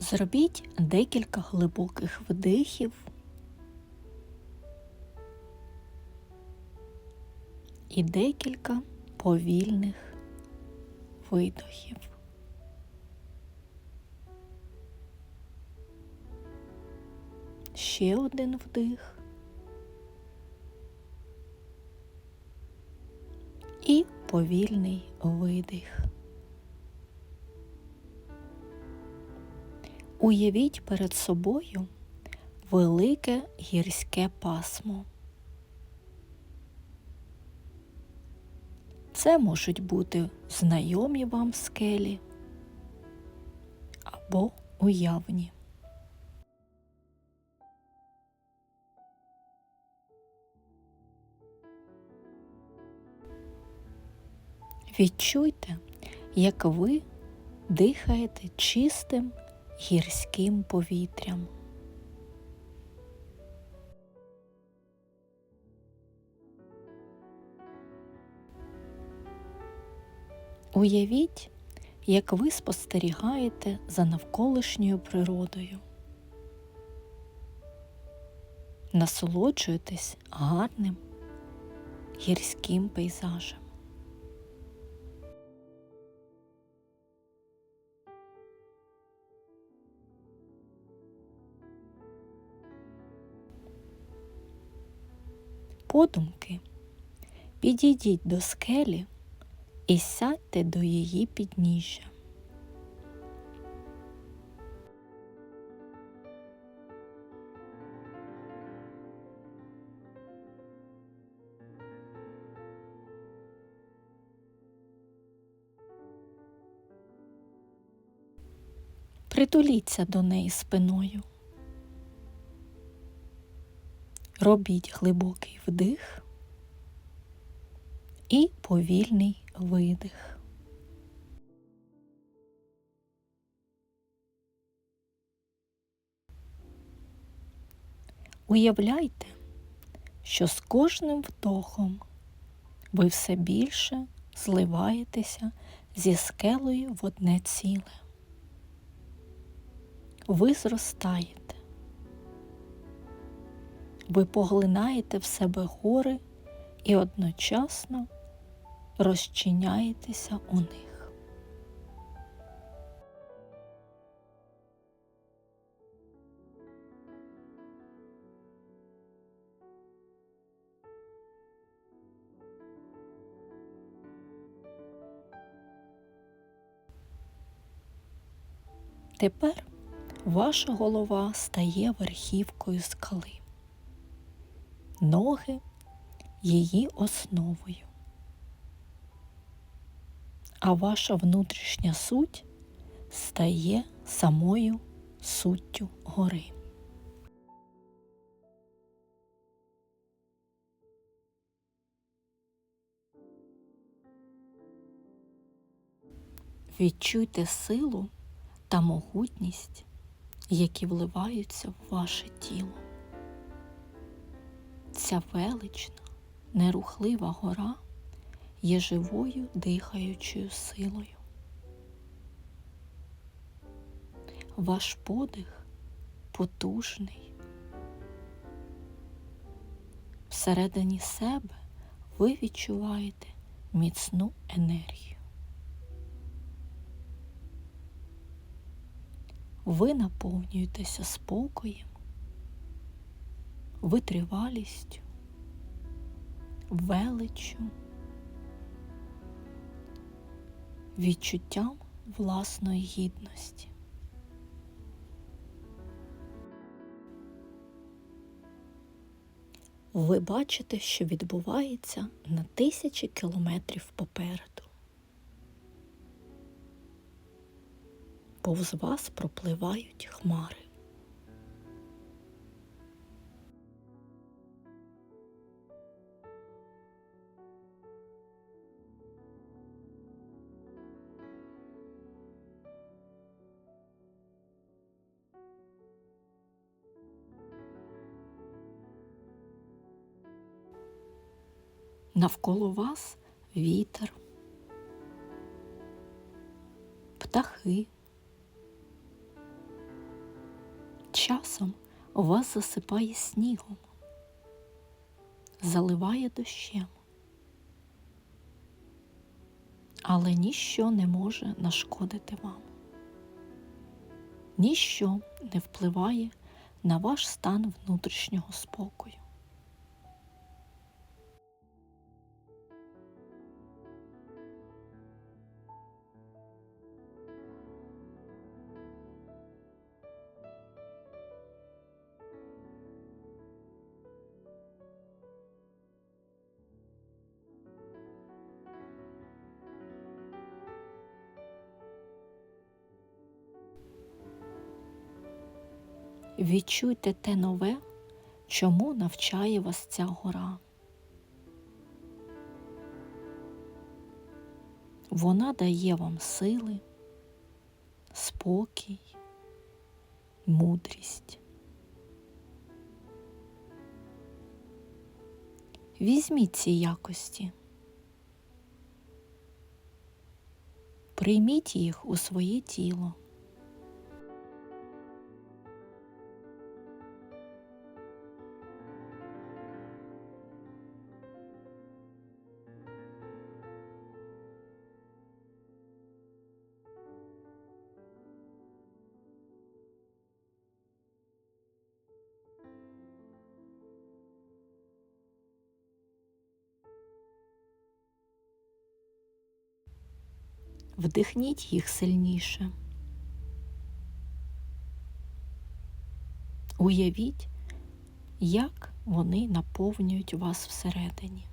Зробіть декілька глибоких вдихів і декілька повільних видохів. Ще один вдих. І повільний видих. Уявіть перед собою велике гірське пасмо. Це можуть бути знайомі вам скелі або уявні. Відчуйте, як ви дихаєте чистим гірським повітрям. Уявіть, як ви спостерігаєте за навколишньою природою. Насолоджуєтесь гарним гірським пейзажем. Подумки підійдіть до скелі і сядьте до її підніжжя. Притуліться до неї спиною. Робіть глибокий вдих і повільний видих. Уявляйте, що з кожним вдохом ви все більше зливаєтеся зі скелею в одне ціле. Ви зростаєте. Ви поглинаєте в себе гори і одночасно розчиняєтеся у них. Тепер ваша голова стає верхівкою скали, ноги її основою а ваша внутрішня суть стає самою суттю гори. Відчуйте силу та могутність, які вливаються в ваше тіло. Ця велична, нерухлива гора є живою дихаючою силою. Ваш подих потужний. Всередині себе ви відчуваєте міцну енергію. Ви наповнюєтеся спокоєм, витривалістю, величчю. відчуттям власної гідності. Ви бачите, що відбувається на тисячі кілометрів попереду. Повз вас пропливають хмари. Навколо вас вітер, птахи, Часом вас засипає снігом, заливає дощем, але ніщо не може нашкодити вам. Ніщо не впливає на ваш стан внутрішнього спокою. Відчуйте те нове, чому навчає вас ця гора. Вона дає вам сили, спокій, мудрість. Візьміть ці якості, прийміть їх у своє тіло. Вдихніть їх сильніше. Уявіть, як вони наповнюють вас всередині.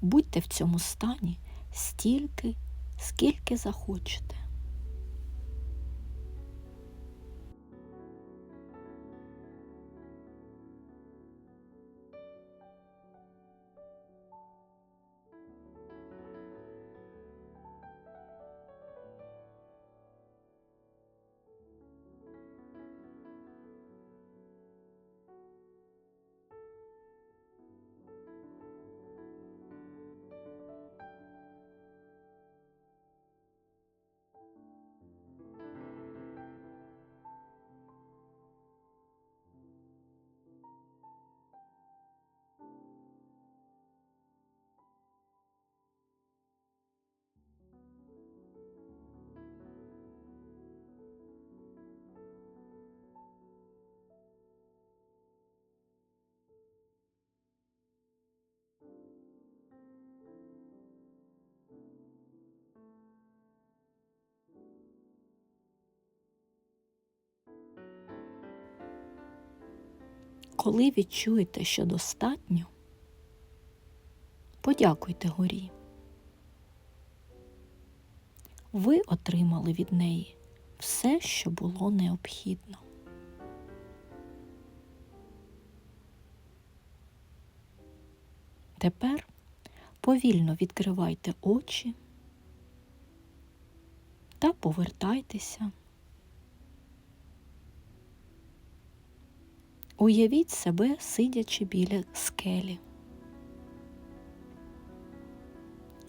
Будьте в цьому стані стільки, скільки захочете. Коли відчуєте, що достатньо, подякуйте горі. Ви отримали від неї все, що було необхідно. Тепер повільно відкривайте очі та повертайтеся. Уявіть себе, сидячи біля скелі.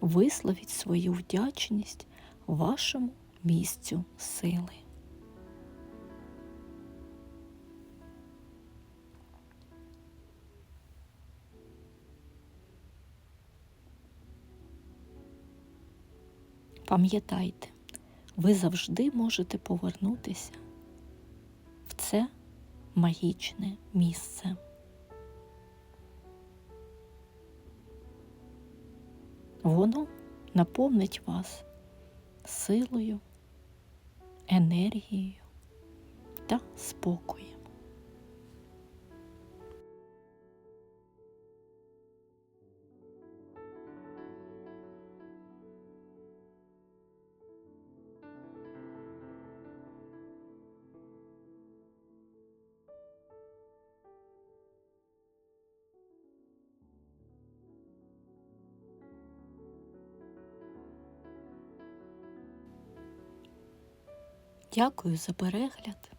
Висловіть свою вдячність вашому місцю сили. Пам'ятайте, ви завжди можете повернутися в це магічне місце. Воно наповнить вас силою, енергією та спокоєм. Дякую за перегляд.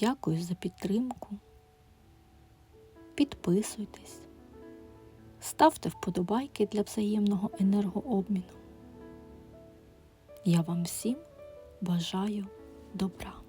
Дякую за підтримку. Підписуйтесь, ставте вподобайки для взаємного енергообміну. Я вам всім бажаю добра.